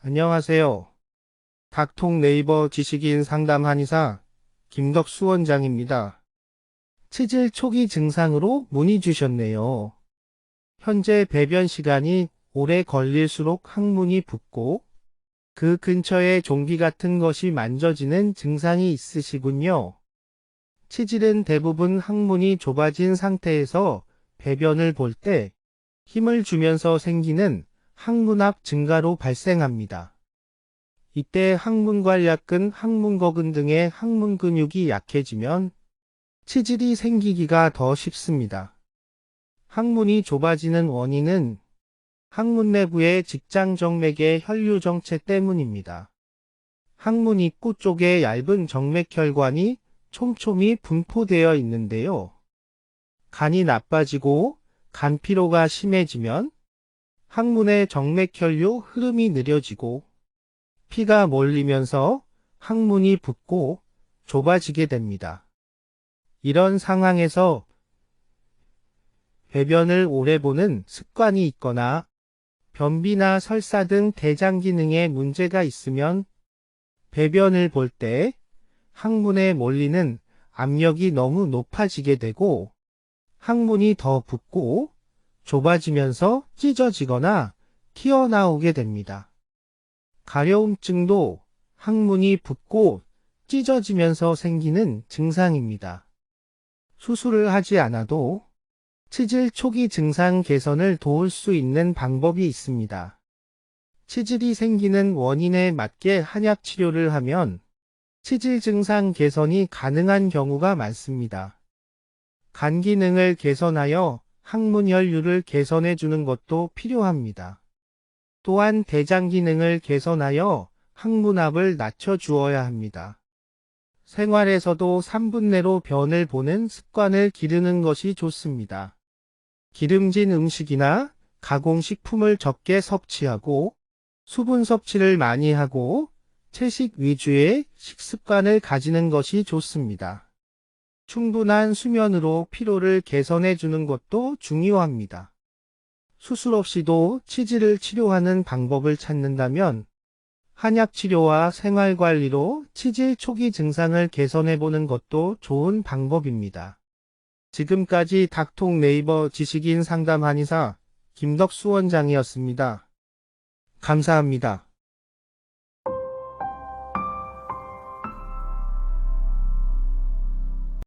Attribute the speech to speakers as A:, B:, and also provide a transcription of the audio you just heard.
A: 안녕하세요. 닥통 네이버 지식인 상담 한의사 김덕수 원장입니다. 치질 초기 증상으로 문의 주셨네요. 현재 배변 시간이 오래 걸릴수록 항문이 붓고 그 근처에 종기 같은 것이 만져지는 증상이 있으시군요. 치질은 대부분 항문이 좁아진 상태에서 배변을 볼 때 힘을 주면서 생기는 항문압 증가로 발생합니다. 이때 항문관략근, 항문거근 등의 항문 근육이 약해지면 치질이 생기기가 더 쉽습니다. 항문이 좁아지는 원인은 항문 내부의 직장정맥의 혈류 정체 때문입니다. 항문 입구 쪽에 얇은 정맥혈관이 촘촘히 분포되어 있는데요. 간이 나빠지고 간 피로가 심해지면 항문의 정맥혈류 흐름이 느려지고 피가 몰리면서 항문이 붓고 좁아지게 됩니다. 이런 상황에서 배변을 오래 보는 습관이 있거나 변비나 설사 등 대장 기능에 문제가 있으면 배변을 볼 때 항문에 몰리는 압력이 너무 높아지게 되고 항문이 더 붓고 좁아지면서 찢어지거나 튀어나오게 됩니다. 가려움증도 항문이 붓고 찢어지면서 생기는 증상입니다. 수술을 하지 않아도 치질 초기 증상 개선을 도울 수 있는 방법이 있습니다. 치질이 생기는 원인에 맞게 한약 치료를 하면 치질 증상 개선이 가능한 경우가 많습니다. 간 기능을 개선하여 항문 혈류를 개선해 주는 것도 필요합니다. 또한 대장 기능을 개선하여 항문압을 낮춰 주어야 합니다. 생활에서도 3분 내로 변을 보는 습관을 기르는 것이 좋습니다. 기름진 음식이나 가공식품을 적게 섭취하고 수분 섭취를 많이 하고 채식 위주의 식습관을 가지는 것이 좋습니다. 충분한 수면으로 피로를 개선해 주는 것도 중요합니다. 수술 없이도 치질을 치료하는 방법을 찾는다면 한약 치료와 생활 관리로 치질 초기 증상을 개선해 보는 것도 좋은 방법입니다. 지금까지 닥통 네이버 지식인 상담 한의사 김덕수 원장이었습니다. 감사합니다.